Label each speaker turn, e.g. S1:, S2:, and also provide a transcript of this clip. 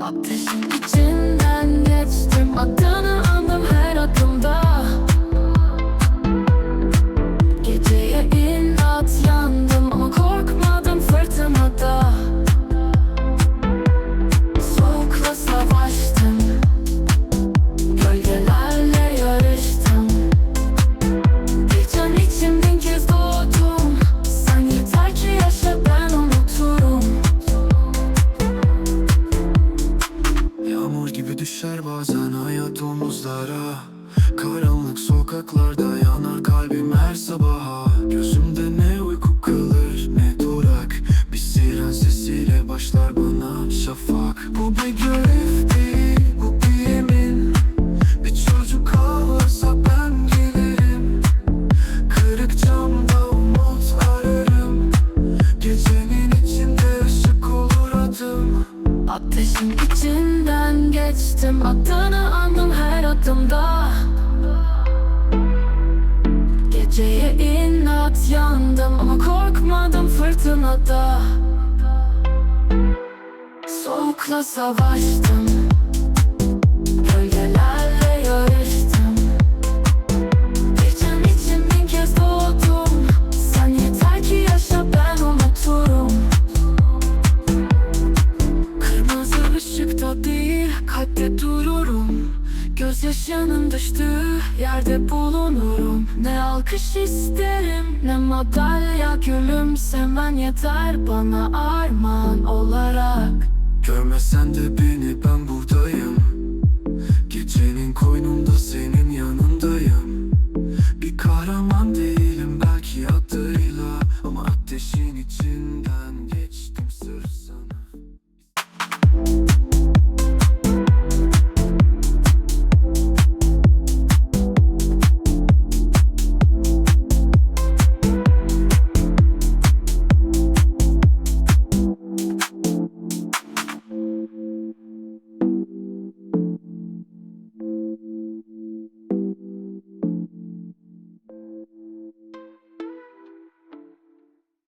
S1: Ateşin içinden geçtim Adını
S2: düşer bazen hayat omuzlara Karanlık sokaklarda yanar kalbim her sabaha
S1: içinden geçtim Adını andım her adımda. Geceye inat yandım Ama korkmadım fırtınada. Soğukla savaştım Gözyaşının düştüğü yerde bulunurum. Ne alkış isterim ne madalya gülümsemen yeter bana armağan olarak.
S2: Görmesen de beni ben buradayım. Gecenin koynunda senin yanındayım. Bir kahraman değilim belki adıyla Ama ateşin için